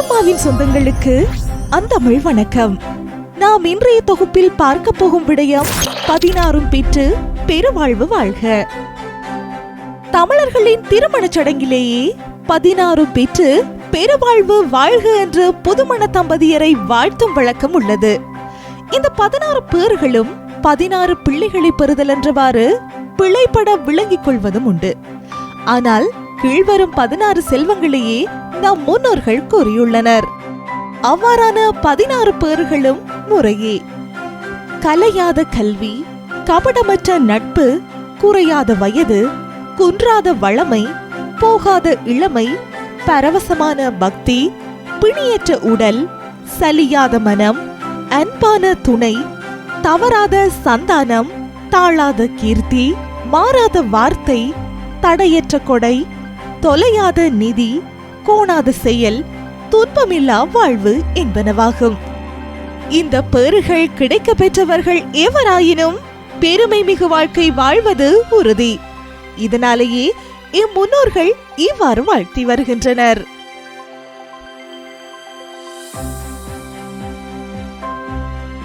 அம்மம்மாவின் சொந்தங்களுக்கு அந்தமிழ் வணக்கம். நாம் இன்றைய தொகுப்பில் பார்க்க போகும் விடயம் பதினாறும் பெற்று பெருவாழ்வு வாழ்க. தமிழர்களின் திருமணச் சடங்கிலேயே பதினாறும் பெற்று பெருவாழ்வு வாழ்க என்று புதுமண தம்பதியரை வாழ்த்தும் வழக்கம் உள்ளது. இந்த பதினாறு பேர்களும் பதினாறு பிள்ளைகளை பெறுதல் என்றவாறு பிழைப்பட விளங்கிக் கொள்வதும் உண்டு. ஆனால் கீழ்வரும் பதினாறு செல்வங்களையே நம் முன்னோர்கள் கூறியுள்ளனர். அவ்வாறான பதினாறு பேர்களும் முறையே. கலையாத கல்வி கபடமற்ற நட்பு குறையாத வயது குன்றாத வளமை போகாத இளமை பரவசமான பக்தி பிணியற்ற உடல் சலியாத மனம் அன்பான துணை தவறாத சந்தானம் தாழாத கீர்த்தி மாறாத வார்த்தை தடையற்ற கொடை தொலையாத நிதி கோணாத செயல் துன்பமில்லா வாழ்வு என்பனவாகும். இந்த பேறுகள் கிடைக்க பெற்றவர்கள் எவராயினும் பெருமை மிகு வாழ்க்கை வாழ்வது உறுதி. இதனாலேயே இம்முன்னோர்கள் இவ்வாறு வாழ்த்தி வருகின்றனர்.